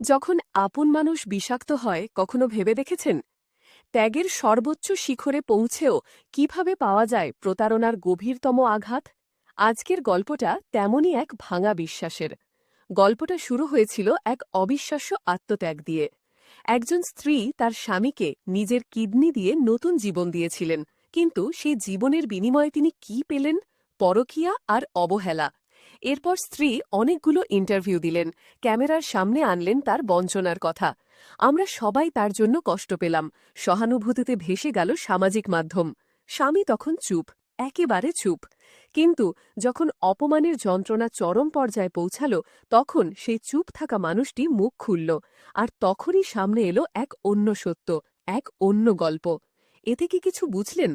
যখন আপন মানুষ বিষাক্ত হয়, কখনো ভেবে দেখেছেন? ত্যাগের সর্বোচ্চ শিখরে পৌঁছেও কীভাবে পাওয়া যায় প্রতারণার গভীরতম আঘাত? আজকের গল্পটা তেমনই এক ভাঙা বিশ্বাসের। গল্পটা শুরু হয়েছিল এক অবিশ্বাস্য আত্মত্যাগ দিয়ে। একজন স্ত্রী তার স্বামীকে নিজের কিডনি দিয়ে নতুন জীবন দিয়েছিলেন, কিন্তু সেই জীবনের বিনিময়ে তিনি কি পেলেন? পরকিয়া আর অবহেলা। এরপর স্ত্রী অনেকগুলো ইন্টারভিউ দিলেন। ক্যামেরার সামনে আনলেন তার বঞ্চনার কথা। আমরা সবাই তার জন্য কষ্ট পেলাম। সহানুভূতিতে ভেসে গেল সামাজিক মাধ্যম। স্বামী তখন চুপ, একেবারে চুপ। কিন্তু যখন অপমানের যন্ত্রণা চরম পর্যায়ে পৌঁছাল, তখন সেই চুপ থাকা মানুষটি মুখ খুলল আর তখনই সামনে এলো এক অন্য সত্য, এক অন্য গল্প। এতে কি কিছু বুঝলেন?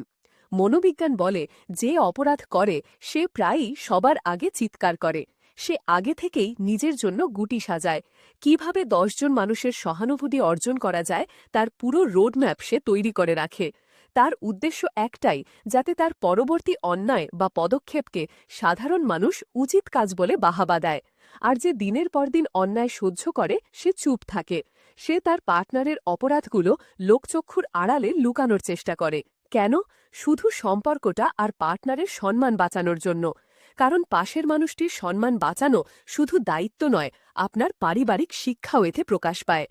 মনোবিজ্ঞান বলে যে অপরাধ করে, সে প্রায়ই সবার আগে চিৎকার করে। সে আগে থেকেই নিজের জন্য গুটি সাজায়। কীভাবে দশজন মানুষের সহানুভূতি অর্জন করা যায়, তার পুরো রোডম্যাপ সে তৈরি করে রাখে। তার উদ্দেশ্য একটাই, যাতে তার পরবর্তী অন্যায় বা পদক্ষেপকে সাধারণ মানুষ উচিত কাজ বলে বাহাবা দেয়। আর যে দিনের পর দিন অন্যায় সহ্য করে, সে চুপ থাকে। সে তার পার্টনারের অপরাধগুলো লোকচক্ষুর আড়ালে লুকানোর চেষ্টা করে। কেন? শুধু সম্পর্কটা আর পার্টনারের সম্মান বাঁচানোর জন্য। কারণ পাশের মানুষটির সম্মান বাঁচানো শুধু দায়িত্ব নয়, আপনার পারিবারিক শিক্ষাও এতে প্রকাশ পায়।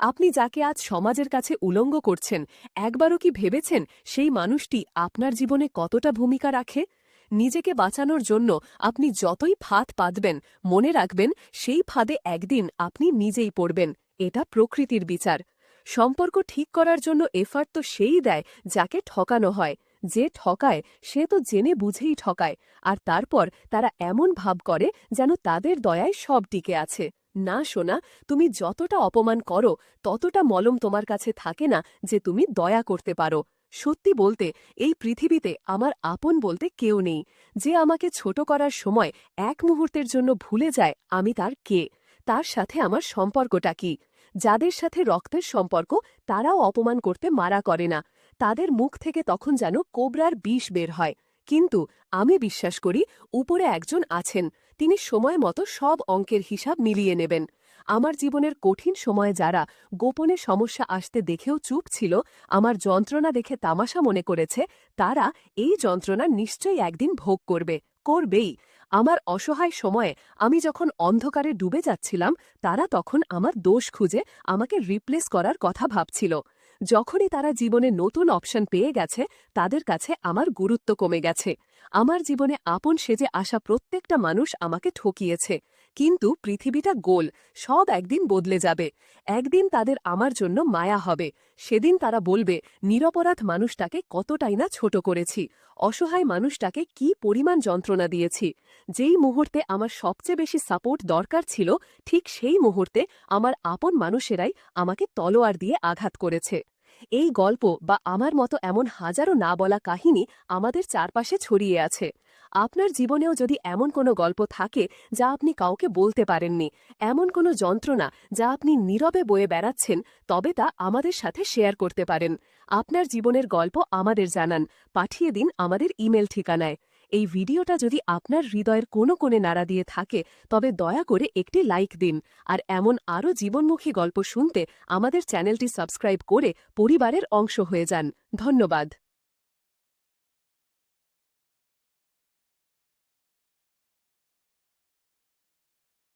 আপনি যাকে আজ সমাজের কাছে উলঙ্গ করছেন, একবারও কি ভেবেছেন সেই মানুষটি আপনার জীবনে কতটা ভূমিকা রাখে? নিজেকে বাঁচানোর জন্য আপনি যতই ফাঁদ পাতবেন মনে রাখবেন সেই ফাঁদে একদিন আপনি নিজেই পড়বেন, এটা প্রকৃতির বিচার। সম্পর্ক ঠিক করার জন্য এফার্ট তো সেই দেয় যাকে ঠকানো হয়। যে ঠকায়, সে তো জেনে বুঝেই ঠকায়। আর তারপর তারা এমন ভাব করে যেন তাদের দয়ায় সব টিকে আছে। না শোনা তুমি যতটা অপমান করো, ততটা মলম তোমার কাছে থাকে না যে তুমি দয়া করতে পারো। সত্যি বলতে, এই পৃথিবীতে আমার আপন বলতে কেউ নেই। যে আমাকে ছোট করার সময় এক মুহূর্তের জন্য ভুলে যায় আমি তার কে? তার সাথে আমার সম্পর্কটা কি? যাদের সাথে রক্তের সম্পর্ক, তারাও অপমান করতে মারা করে না। তাদের মুখ থেকে তখন যেন কোবরার বিষ বের হয়। কিন্তু আমি বিশ্বাস করি, উপরে একজন আছেন। তিনি সময় মতো সব অঙ্কের হিসাব মিলিয়ে নেবেন। আমার জীবনের কঠিন সময়ে যারা গোপনে সমস্যা আসতে দেখেও চুপ ছিল, আমার যন্ত্রণা দেখে তামাশা মনে করেছে, তারা এই যন্ত্রণা নিশ্চয়ই একদিন ভোগ করবে, করবেই। আমার অসহায় সময়ে আমি যখন অন্ধকারে ডুবে যাচ্ছিলাম, তারা তখন আমার দোষ খুঁজে আমাকে রিপ্লেস করার কথা ভাবছিল। যখনই তারা জীবনে নতুন অপশন পেয়ে গেছে, তাদের কাছে আমার গুরুত্ব কমে গেছে। আমার জীবনে আপন সেজে আসা প্রত্যেকটা মানুষ আমাকে ঠকিয়েছে। কিন্তু পৃথিবীটা গোল, সব একদিন বদলে যাবে। একদিন তাদের আমার জন্য মায়া হবে। সেদিন তারা বলবে, নিরপরাধ মানুষটাকে কতটাই না ছোট করেছি। অসহায় মানুষটাকে কি পরিমাণ যন্ত্রণা দিয়েছি। যেই মুহূর্তে আমার সবচেয়ে বেশি সাপোর্ট দরকার ছিল, ঠিক সেই মুহূর্তে আমার আপন মানুষেরাই আমাকে তলোয়ার দিয়ে আঘাত করেছে। এই গল্প বা আমার মতো এমন হাজারো না বলা কাহিনী আমাদের চারপাশে ছড়িয়ে আছে। আপনার জীবনেও যদি এমন কোনো গল্প থাকে যা আপনি কাউকে বলতে পারেননি, এমন কোনো যন্ত্রণা যা আপনি নীরবে বয়ে বেড়াচ্ছেন, তবে তা আমাদের সাথে শেয়ার করতে পারেন। আপনার জীবনের গল্প আমাদের জানান, পাঠিয়ে দিন আমাদের ইমেল ঠিকানায়। এই ভিডিওটা যদি আপনার হৃদয়ের কোনো কোণে নাড়া দিয়ে থাকে, তবে দয়া করে একটি লাইক দিন। আর এমন আরও জীবনমুখী গল্প শুনতে আমাদের চ্যানেলটি সাবস্ক্রাইব করে পরিবারের অংশ হয়ে যান। ধন্যবাদ।